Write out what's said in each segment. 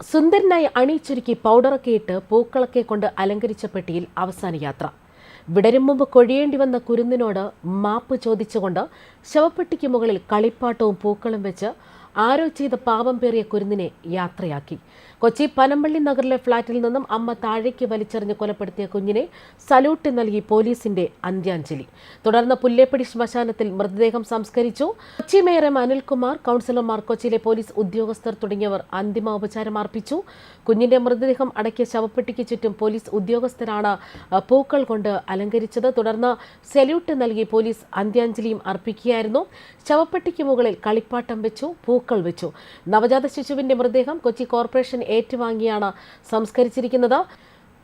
സുന്ദരനായി അണിയിച്ചൊരുക്കി പൗഡറൊക്കെ ഇട്ട് പൂക്കളൊക്കെ കൊണ്ട് അലങ്കരിച്ച പെട്ടിയിൽ അവസാന യാത്ര. വിടരും മുമ്പ് കൊഴിയേണ്ടി വന്ന കുരുന്നിനോട് മാപ്പ് ചോദിച്ചുകൊണ്ട് ശവപ്പെട്ടിക്ക് മുകളിൽ കളിപ്പാട്ടവും പൂക്കളും വെച്ച് ആരോ ചെയ്ത പാപം പേറിയ കുരുന്നിനെ യാത്രയാക്കി. കൊച്ചി പനമ്പള്ളി നഗറിലെ ഫ്ളാറ്റിൽ നിന്നും അമ്മ താഴേക്ക് വലിച്ചെറിഞ്ഞ് കൊലപ്പെടുത്തിയ കുഞ്ഞിനെ സല്യൂട്ട് നൽകി പോലീസിന്റെ അന്ത്യാഞ്ജലി. തുടർന്ന് പുല്ലേപ്പടി ശ്മശാനത്തിൽ മൃതദേഹം സംസ്കരിച്ചു. കൊച്ചി മേയർ എം അനിൽകുമാർ കൗൺസിലർമാർ കൊച്ചിയിലെ പോലീസ് ഉദ്യോഗസ്ഥർ തുടങ്ങിയവർ അന്തിമോപചാരം അർപ്പിച്ചു. കുഞ്ഞിന്റെ മൃതദേഹം അടക്കിയ ശവപ്പെട്ടിക്ക് ചുറ്റും പോലീസ് ഉദ്യോഗസ്ഥരാണ് പൂക്കൾ കൊണ്ട് അലങ്കരിച്ചത്. തുടർന്ന് സല്യൂട്ട് നൽകി പോലീസ് അന്ത്യാഞ്ജലിയും അർപ്പിക്കുകയായിരുന്നു. ശവപ്പെട്ടിക്ക് മുകളിൽ കളിപ്പാട്ടം വെച്ചു. പൂക്കൾ വെച്ചു. നവജാത ശിശുവിന്റെ മൃതദേഹം കൊച്ചി കോർപ്പറേഷൻ ഏറ്റുവാങ്ങിയാണ് സംസ്കരിച്ചിരിക്കുന്നത്.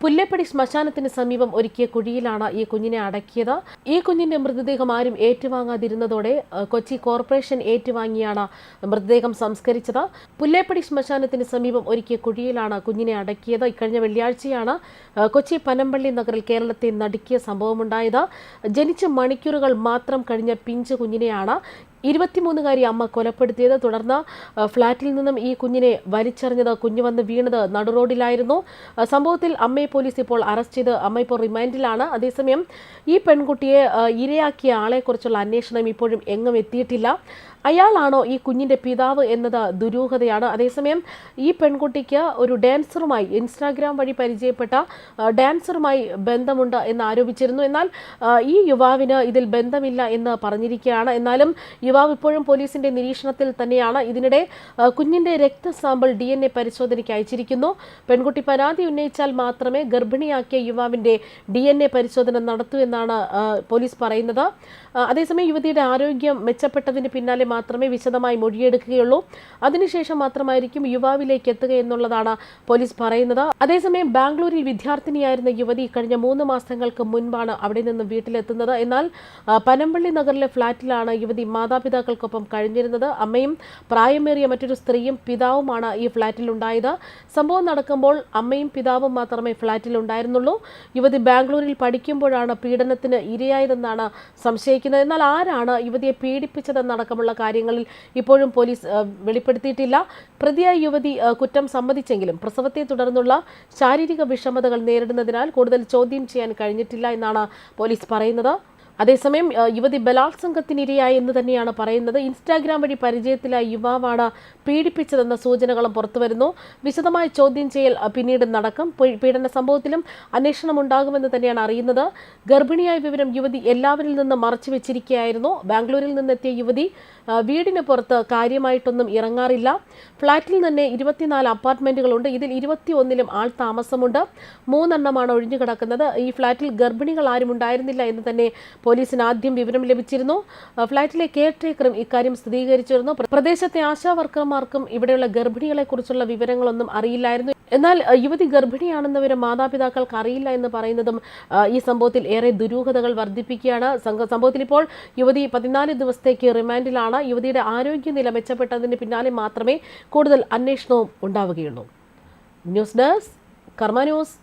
പുല്ലപ്പടി ശ്മശാനത്തിന് സമീപം ഒരുക്കിയ കുഴിയിലാണ് ഈ കുഞ്ഞിനെ അടക്കിയത്. ഈ കുഞ്ഞിന്റെ മൃതദേഹം ആരും ഏറ്റുവാങ്ങാതിരുന്നതോടെ കൊച്ചി കോർപ്പറേഷൻ ഏറ്റുവാങ്ങിയാണ് മൃതദേഹം സംസ്കരിച്ചത്. പുല്ലേപ്പടി ശ്മശാനത്തിന് സമീപം ഒരുക്കിയ കുഴിയിലാണ് കുഞ്ഞിനെ അടക്കിയത്. ഇക്കഴിഞ്ഞ വെള്ളിയാഴ്ചയാണ് കൊച്ചി പനമ്പള്ളി നഗറിൽ കേരളത്തെ നടുക്കിയ സംഭവമുണ്ടായത്. ജനിച്ച മണിക്കൂറുകൾ മാത്രം കഴിഞ്ഞ പിഞ്ചു കുഞ്ഞിനെയാണ് ഇരുപത്തിമൂന്നുകാരി അമ്മ കൊലപ്പെടുത്തിയത്. തുടർന്ന് ഫ്ളാറ്റിൽ നിന്നും ഈ കുഞ്ഞിനെ വലിച്ചെറിഞ്ഞത് കുഞ്ഞു വന്ന് വീണത് നടുറോഡിലായിരുന്നു. സംഭവത്തിൽ അമ്മയെ പോലീസ് ഇപ്പോൾ അറസ്റ്റ് ചെയ്ത് അമ്മ ഇപ്പോൾ റിമാൻഡിലാണ്. അതേസമയം ഈ പെൺകുട്ടിയെ ഇരയാക്കിയ ആളെക്കുറിച്ചുള്ള അന്വേഷണം ഇപ്പോഴും എങ്ങും എത്തിയിട്ടില്ല. അയാളാണോ ഈ കുഞ്ഞിന്റെ പിതാവ് എന്നത് ദുരൂഹതയാണ്. അതേസമയം ഈ പെൺകുട്ടിക്ക് ഒരു ഡാൻസറുമായി ഇൻസ്റ്റാഗ്രാം വഴി പരിചയപ്പെട്ട ഡാൻസറുമായി ബന്ധമുണ്ട് എന്ന് ആരോപിച്ചിരുന്നു. എന്നാൽ ഈ യുവാവിന് ഇതിൽ ബന്ധമില്ല എന്ന് പറഞ്ഞിരിക്കുകയാണ്. എന്നാലും യുവാവ് ഇപ്പോഴും പോലീസിന്റെ നിരീക്ഷണത്തിൽ തന്നെയാണ്. ഇതിനിടെ കുഞ്ഞിന്റെ രക്തസാമ്പിൾ ഡി എൻ എ പരിശോധനയ്ക്ക് അയച്ചിരിക്കുന്നു. പെൺകുട്ടി പരാതി ഉന്നയിച്ചാൽ മാത്രമേ ഗർഭിണിയാക്കിയ യുവാവിന്റെ ഡി എൻ എ പരിശോധന നടത്തൂ എന്നാണ് പോലീസ് പറയുന്നത്. അതേസമയം യുവതിയുടെ ആരോഗ്യം മെച്ചപ്പെട്ടതിന് പിന്നാലെ മാത്രമേ വിശദമായി മൊഴിയെടുക്കുകയുള്ളൂ. അതിനുശേഷം മാത്രമായിരിക്കും യുവാവിലേക്ക് എത്തുക എന്നുള്ളതാണ് പോലീസ് പറയുന്നത്. അതേസമയം ബാംഗ്ലൂരിൽ വിദ്യാർത്ഥിനിയായിരുന്ന യുവതി കഴിഞ്ഞ മൂന്ന് മാസങ്ങൾക്ക് മുൻപാണ് അവിടെ നിന്ന് വീട്ടിലെത്തുന്നത്. എന്നാൽ പനമ്പള്ളി നഗറിലെ ഫ്ളാറ്റിലാണ് യുവതി മാതാപിതാക്കൾക്കൊപ്പം കഴിഞ്ഞിരുന്നത്. അമ്മയും പ്രായമേറിയ മറ്റൊരു സ്ത്രീയും പിതാവുമാണ് ഈ ഫ്ളാറ്റിൽ ഉണ്ടായത് സംഭവം നടക്കുമ്പോൾ അമ്മയും പിതാവും മാത്രമേ ഫ്ളാറ്റിൽ ഉണ്ടായിരുന്നുള്ളൂ യുവതി ബാംഗ്ലൂരിൽ പഠിക്കുമ്പോഴാണ് പീഡനത്തിന് ഇരയായതെന്നാണ് സംശയിക്കുന്നത്. എന്നാൽ ആരാണ് യുവതിയെ പീഡിപ്പിച്ചതെന്നടക്കമുള്ള കാര്യങ്ങളിൽ ഇപ്പോഴും പോലീസ് വെളിപ്പെടുത്തിയിട്ടില്ല. പ്രതിയായ യുവതി കുറ്റം സമ്മതിച്ചെങ്കിലും പ്രസവത്തെ തുടർന്നുള്ള ശാരീരിക വിഷമതകൾ നേരിടുന്നതിനാൽ കൂടുതൽ ചോദ്യം ചെയ്യാൻ കഴിഞ്ഞിട്ടില്ല എന്നാണ് പോലീസ് പറയുന്നത്. അതേസമയം യുവതി ബലാത്സംഗത്തിനിരയായി എന്ന് തന്നെയാണ് പറയുന്നത്. ഇൻസ്റ്റാഗ്രാം വഴി പരിചയത്തിലായ യുവാവാണ് പീഡിപ്പിച്ചതെന്ന സൂചനകളും പുറത്തുവരുന്നു. വിശദമായ ചോദ്യം ചെയ്യൽ പിന്നീട് നടക്കും. പീഡന സംഭവത്തിലും അന്വേഷണം ഉണ്ടാകുമെന്ന് തന്നെയാണ് അറിയുന്നത്. ഗർഭിണിയായ വിവരം യുവതി എല്ലാവരിൽ നിന്നും മറച്ചു വെച്ചിരിക്കുകയായിരുന്നു ബാംഗ്ലൂരിൽ നിന്നെത്തിയ യുവതി വീടിന് പുറത്ത് കാര്യമായിട്ടൊന്നും ഇറങ്ങാറില്ല. ഫ്ളാറ്റിൽ തന്നെ ഇരുപത്തിനാല് അപ്പാർട്ട്മെന്റുകളുണ്ട്. ഇതിൽ ഇരുപത്തി ഒന്നിലും ആൾ താമസമുണ്ട്. മൂന്നെണ്ണമാണ് ഒഴിഞ്ഞു കിടക്കുന്നത് ഈ ഫ്ളാറ്റിൽ ഗർഭിണികൾ ആരും ഉണ്ടായിരുന്നില്ല എന്ന് തന്നെ പോലീസിന് ആദ്യം വിവരം ലഭിച്ചിരുന്നു. ഫ്ളാറ്റിലെ കെയർ ടേക്കറും ഇക്കാര്യം സ്ഥിരീകരിച്ചിരുന്നു. പ്രദേശത്തെ ആശാ വർക്കർമാർക്കും ഇവിടെയുള്ള ഗർഭിണികളെ കുറിച്ചുള്ള വിവരങ്ങളൊന്നും അറിയില്ലായിരുന്നു. എന്നാൽ യുവതി ഗർഭിണിയാണെന്ന് മാതാപിതാക്കൾക്ക് അറിയില്ല എന്ന് പറയുന്നതും ഈ സംഭവത്തിൽ ഏറെ ദുരൂഹതകൾ വർദ്ധിപ്പിക്കുകയാണ്. സംഭവത്തിൽ ഇപ്പോൾ യുവതി പതിനാല് ദിവസത്തേക്ക് റിമാൻഡിലാണ്. യുവതിയുടെ ആരോഗ്യനില മെച്ചപ്പെട്ടതിന് പിന്നാലെ മാത്രമേ കൂടുതൽ അന്വേഷണവും ഉണ്ടാവുകയുള്ളൂ. News desk Karma news.